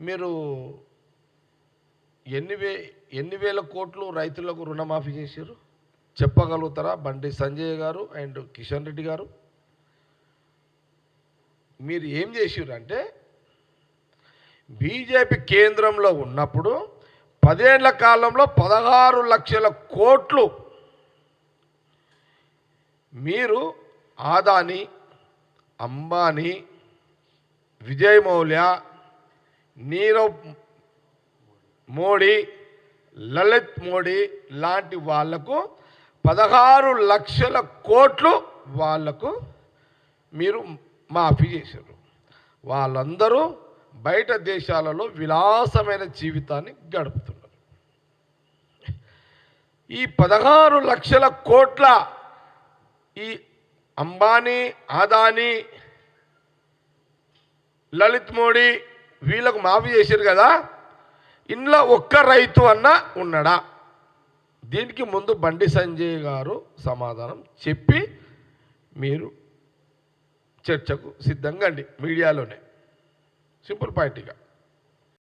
మీరు ఎన్ని వే ఎన్ని వేల కోట్లు రైతులకు రుణమాఫీ చేశారు? చెప్పగలుగుతారా? బండి సంజయ్ గారు అండ్ కిషన్ రెడ్డి గారు. మీరు ఏం చేసారు అంటే బీజేపీ కేంద్రంలో ఉన్నప్పుడు పదేళ్ళ కాలంలో పదహారు లక్షల కోట్లు మీరు ఆదాని అంబానీ విజయ్ మౌల్య నీరవ్ మోడీ లలిత్ మోడీ లాంటి వాళ్ళకు పదహారు లక్షల కోట్లు వాళ్ళకు మీరు మాఫీ చేశారు. వాళ్ళందరూ బయట దేశాలలో విలాసమైన జీవితాన్ని గడుపుతున్నారు. ఈ పదహారు లక్షల కోట్ల ఈ అంబానీ ఆదానీ లలిత్ మోడీ వీళ్ళకు మాఫీ చేశారు కదా ఇంట్లో ఒక్క రైతు అన్న ఉన్నాడా? దీనికి ముందు బండి సంజయ్ గారు సమాధానం చెప్పి మీరు చర్చకు సిద్ధంగా అండి మీడియాలోనే. సింపుల్ పాయింట్ ఇక.